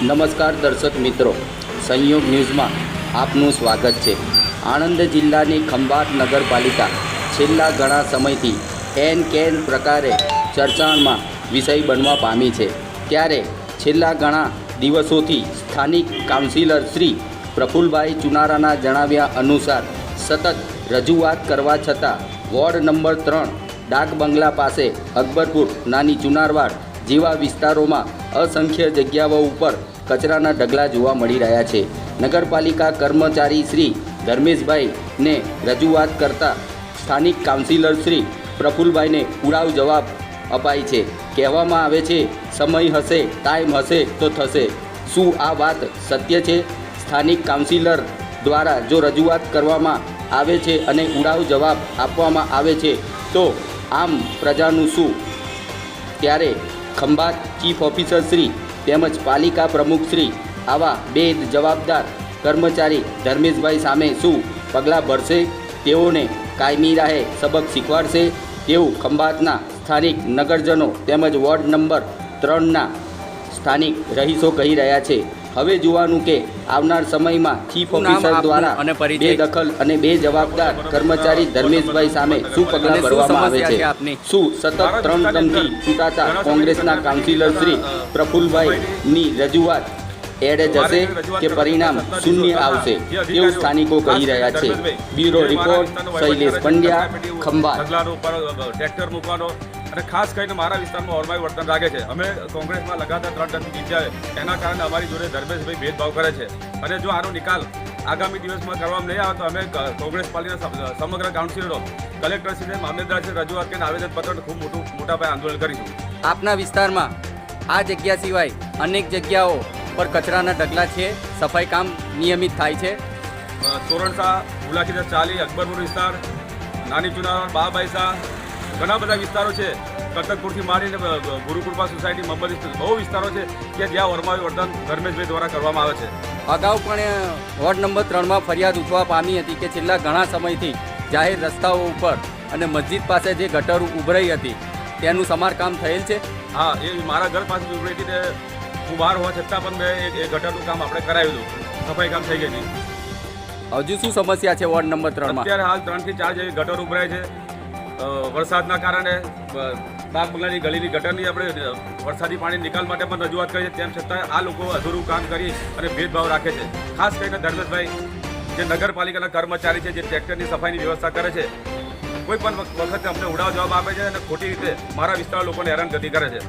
નમસ્કાર દર્શક મિત્રો. સંયોગ ન્યૂઝમાં આપનું સ્વાગત છે. આણંદ જિલ્લાની ખંભાત નગરપાલિકા છેલ્લા ઘણા સમયથી એન કેન પ્રકારે ચર્ચામાં વિષય બનવા પામી છે. ત્યારે છેલ્લા ઘણા દિવસોથી સ્થાનિક કાઉન્સિલર શ્રી પ્રફુલભાઈ ચુનારાના જણાવ્યા અનુસાર સતત રજૂઆત કરવા છતાં વોર્ડ નંબર ત્રણ ડાક બંગલા પાસે અકબરપુર નાની ચુનારવાડ જેવા વિસ્તારોમાં અસંખ્ય જગ્યાઓ ઉપર કચરાના ઢગલા જોવા મળી રહ્યા છે. નગરપાલિકા કર્મચારી શ્રી ધર્મેશભાઈને રજૂઆત કરતા સ્થાનિક કાઉન્સિલર શ્રી પ્રફુલભાઈને ઉડાવ જવાબ અપાય છે. કહેવામાં આવે છે, સમય હશે, ટાઈમ હશે તો થશે. શું આ વાત સત્ય છે? સ્થાનિક કાઉન્સિલર દ્વારા જો રજૂઆત કરવામાં આવે છે અને ઉડાવ જવાબ આપવામાં આવે છે, તો આમ પ્રજાનું શું? ત્યારે ખંભાત ચીફ ઓફિસર શ્રી તેમજ પાલિકા પ્રમુખ શ્રી આવા બે જવાબદાર કર્મચારી ધર્મેશભાઈ સામે શું પગલાં ભરશે? તેઓને કાયમી રાહે સબક શીખવાડશે? તેવું ખંભાતના સ્થાનિક નગરજનો તેમજ વોર્ડ નંબર ત્રણના સ્થાનિક રહીશો કહી રહ્યા છે. હવે જોવાનું કે આવનાર સમયમાં ચીફ ઓફિસર દ્વારા અને બે દખલ અને બે જવાબદાર કર્મચારી ધર્મેશભાઈ સામે શું પગલાં ભરવામાં આવે છે છે? શું સતત ત્રણ ટર્મથી ચૂંટાતા કોંગ્રેસના કાઉન્સિલર શ્રી પ્રફુલભાઈની રજૂઆત એડે જશે કે પરિણામ શૂન્ય આવશે? એવું સ્થાનિકો કહી રહ્યા છે? Bureau report Shailesh Pandya Khambhat. Tractor મૂકવાનો અને ખાસ કરીને મારા વિસ્તારમાં ઓરમાય વર્તન રાખે છે. અમે કોંગ્રેસમાં લગાતાર ત્રણ ટર્મ જીત્યા એના કારણે અમારી જોડે ધર્મેશભાઈ ભેદભાવ કરે છે. અને જો આનો નિકાલ આગામી દિવસમાં કરવામાં નહીં આવે તો અમે કોંગ્રેસ પાર્ટીના સમ- સમગ્ર કાઉન્સિલરો કલેક્ટરશ્રીને મામલેદારશ્રી રજૂઆત કરીને આવેદનપત્ર ખૂબ મોટું મોટા પાયે આંદોલન કરીશું. આપના વિસ્તારમાં આ જગ્યા સિવાય અનેક જગ્યાઓ પર કચરાના ઢગલા છે. સફાઈ કામ નિયમિત થાય છે. અ, તોરણસા મુલાકીદર ચાલી અકબરપુર વિસ્તાર નાની ચુનાર બાબાઈસા ઘણા બધા વિસ્તારો છે. કટકપુરથી માંડીને ગુરુકૃપા સોસાયટી મમ્બરી બહુ વિસ્તારો છે કે જ્યાં વર્માવી વર્તન ધર્મેશભાઈ દ્વારા કરવામાં આવે છે. અગાઉ પણ વોર્ડ નંબર ત્રણમાં ફરિયાદ ઉઠવા પામી હતી કે છેલ્લા ઘણા સમયથી જાહેર રસ્તાઓ ઉપર અને મસ્જિદ પાસે જે ગટર ઉભરાઈ હતી તેનું સમારકામ થયેલ છે? હા એ મારા ઘર પાસે ઉભરી હતી હું બહાર હોવા છતાં પણ મેં એ- ગટરનું કામ આપણે કરાવ્યું હતું. સફાઈ કામ થઈ ગઈ હતી. હજુ શું સમસ્યા છે વોર્ડ નંબર ત્રણમાં? અત્યારે હાલ ત્રણથી ચાર જેવી ગટર ઉભરાય છે. વરસાદના કારણે બાગ બંગલાની ગલીની ગટરની આપણે વરસાદી પાણી નિકાલ માટે પણ રજૂઆત કરી છે. તેમ છતાં આ લોકો અધૂરું કામ કરી અને ભેદભાવ રાખે છે. ખાસ કરીને ધર્મેશભાઈ, જે નગરપાલિકાના કર્મચારી છે, જે ટ્રેક્ટરની સફાઈની વ્યવસ્થા કરે છે, કોઈ પણ વખતે અમને ઉડાવ જવાબ આપે છે અને ખોટી રીતે મારા વિસ્તારના લોકોને હેરાનગતિ કરે છે.